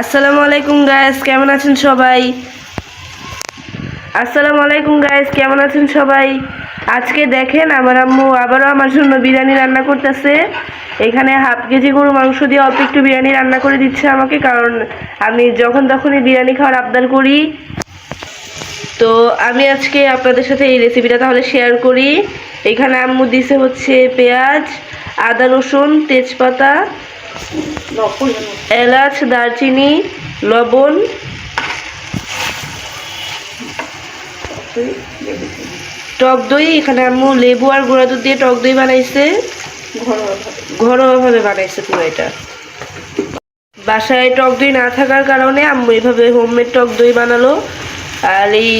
আসসালামু আলাইকুম গাইস কেমন আছেন সবাই? আসসালামু আলাইকুম গাইস কেমন আছেন সবাই? আজকে দেখেন, আমার আম্মু আবারও আমার জন্য বিরিয়ানি রান্না করতেছে। এখানে হাফ কেজি গরু মাংস দিয়ে অল্প একটু বিরিয়ানি রান্না করে দিচ্ছে আমাকে, কারণ আমি যখন তখনই বিরিয়ানি খাওয়ার আবদার করি। তো আমি আজকে আপনাদের সাথে এই রেসিপিটা তাহলে শেয়ার করি। এখানে আম্মু দিছে হচ্ছে পেঁয়াজ, আদা রসুন, তেজপাতা, এলাচ, দারচিনি, লবণ টক দই, এখানে আম্মু লেবু আর গুঁড়া দুধ দিয়ে টক দই বানাইছে। ঘরোয়াভাবে বানাইছে পুরো এটা। বাসায় টক দই না থাকার কারণে আমি এভাবে হোমমেড টক দই বানালো। আর এই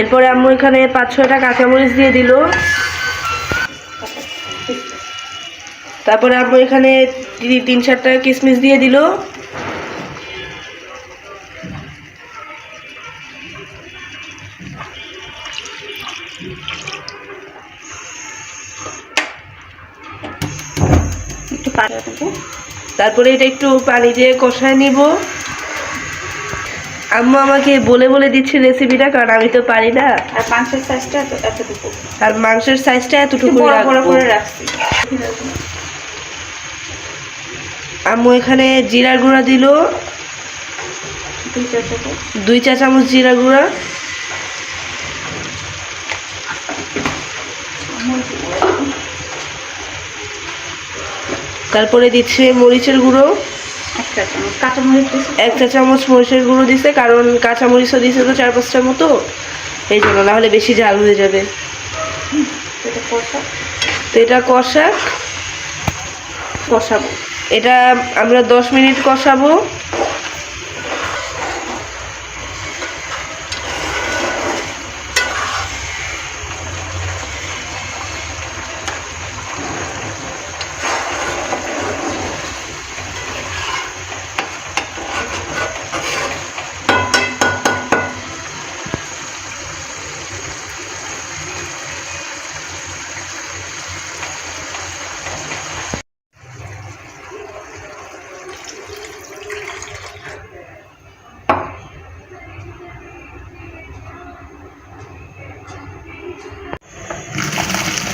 এরপরে আম্মু এখানে পাঁচ ছয়টা কাঁচামরিচ দিয়ে দিল। তারপরে আম্মু এখানে তিন চারটা কিশমিশ দিয়ে দিল। তারপরে এটা একটু পানি দিয়ে কষায় নিব। আম্মু আমাকে বলে বলে দিচ্ছে রেসিপিটা কারণ আমি তো পারি না। আর মাংসের সাইজটা এত এতটুকু। আর মাংসের সাইজটা এতটুকু বড় বড় করে রাখছি। আম্মু এখানে জিরা গুঁড়া দিল। দুই চা চামচ জিরা গুঁড়া। তারপরে দিচ্ছে মরিচের গুঁড়ো একটা চামচ কাঁচামরিচ দিয়েছি এক চা চামচ মরিচের গুঁড়ো দিছে কারণ কাঁচামরিচও দিছে তো চার পাঁচটার মতো। এই জন্য নাহলে বেশি ঝাল হয়ে যাবে। তো এটা কষা কষাবো। এটা আমরা দশ মিনিট কষাবো।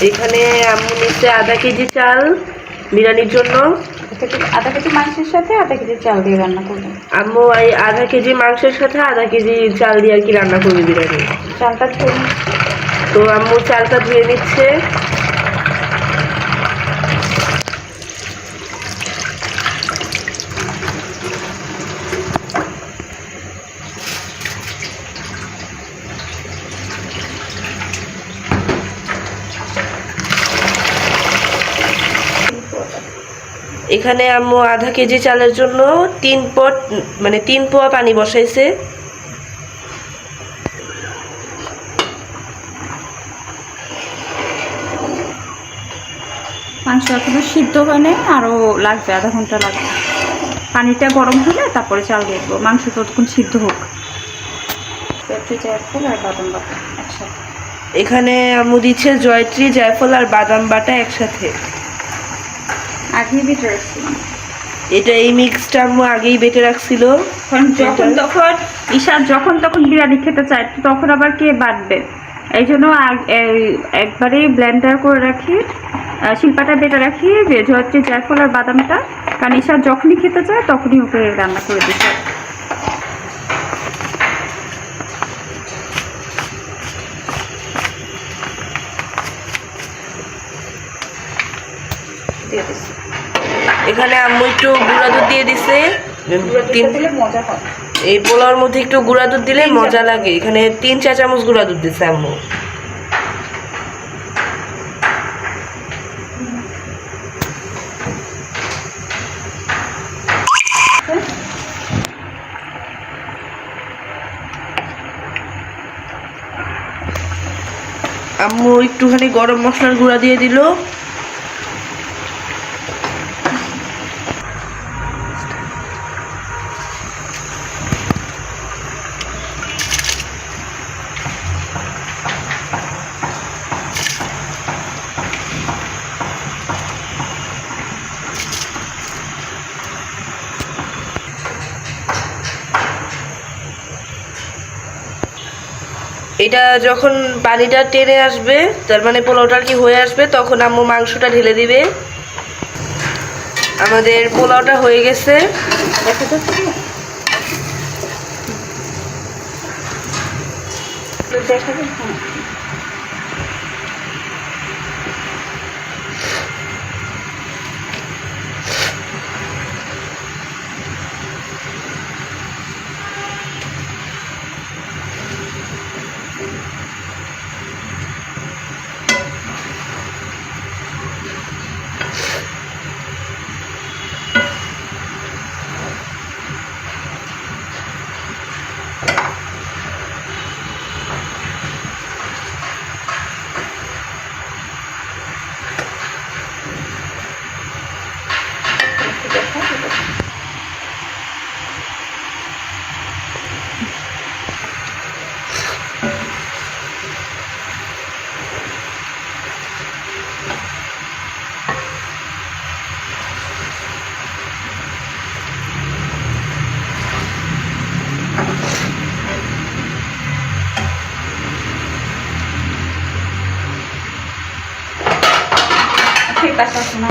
এখানে আমি নিচ্ছে আধা কেজি চাল বিরিয়ানির জন্য। আধা কেজি মাংসের সাথে আধা কেজি চাল দিয়ে রান্না করব। আম্মু এই আধা কেজি মাংসের সাথে আধা কেজি চাল দিয়ে আর কি রান্না করবে বিরিয়ানি। চালটা ধুয়ে তো আম্মু চালটা ধুয়ে নিচ্ছে। এখানে আম্মু আধা কেজি চালের জন্য তিন পট মানে তিন পোয়া পানি বসাইছে। মাংস এখনও সিদ্ধ হয় নাই আরও লাগবে আধা ঘণ্টা লাগবে। পানিটা গরম হলে তারপরে চাল দিয়ে দেবো। মাংস ততক্ষণ সিদ্ধ হোক। জায়ফল আর বাদাম বাটা একসাথে। এখানে আম্মু দিচ্ছে জয়ত্রী জায়ফল আর বাদাম বাটা একসাথে। আগেই বেটে রাখছিলাম এটা এই মিক্সটা আম্মু আগেই বেটে রাখছিল। যখন তখন ঈশান যখন তখন বিরিয়ানি খেতে চায় তখন আবার কে বাটবে এই জন্য একবারেই ব্লেন্ডার করে রাখি শিল্পাটা বেটে রাখি জয়ত্রী জায়ফল আর বাদামটা। কারণ ঈশান যখনই খেতে চায় তখনই ওকে রান্না করে দিতে দিয়ে এখানে আম্মু একটু গুঁড়া দুধ দিয়ে দিছে। এই পোলাওর মধ্যে একটু গুঁড়া দুধ দিলে মজা লাগে। এখানে তিন চা চামচ গুঁড়া দুধ দিছে আম্মু। আম্মু একটুখানি গরম মশলার গুঁড়া দিয়ে দিল। এটা যখন পানিটা টেনে আসবে, তার মানে পোলাওটা কি হয়ে আসবে, তখন আম্মু মাংসটা ঢেলে দিবে। আমাদের পোলাওটা হয়ে গেছে। দেখা। দেখা আছে শোনা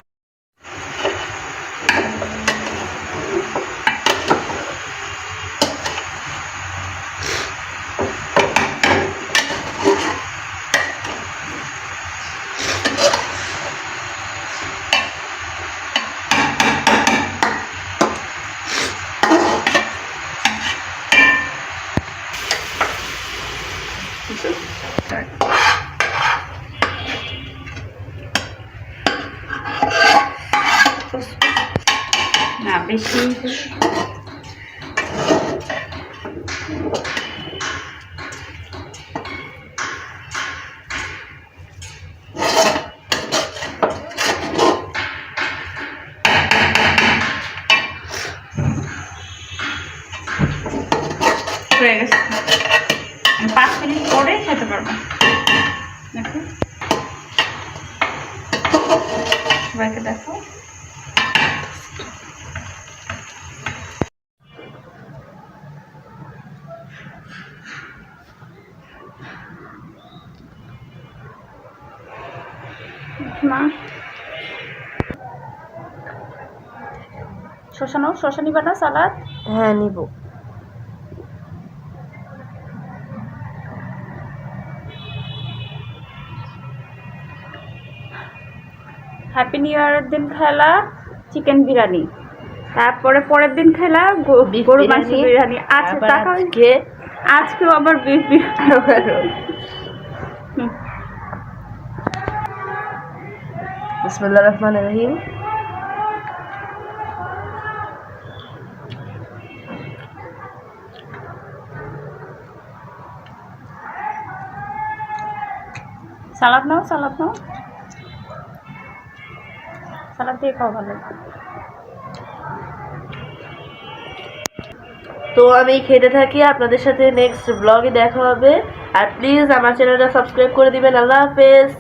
না বেশি হয়ে গেছে। পাঁচ মিনিট পরে খেতে পারব। দেখো। সবাইকে দেখো। মা। শশানো শশা নিবা না সালাদ? হ্যাঁ নিব। হ্যাপি নিউ ইয়ারের দিন খেলা চিকেন বিরিয়ানি। তারপরে পরের দিন খেলা গরু মাংস বিরিয়ানি। আচ্ছা আজকে আজকেও আবার বিফ বিরিয়ানি। বিসমুল্লাহ রহমান রহিম। সালাদ নাও সালাদ নাও। সালাদ দিয়ে খাওয়া ভালো। তো আমি খেতে থাকি আপনাদের সাথে নেক্সট ব্লগে দেখা হবে। আর প্লিজ আমার চ্যানেলটা সাবস্ক্রাইব করে দিবেন। আল্লাহ হাফেজ।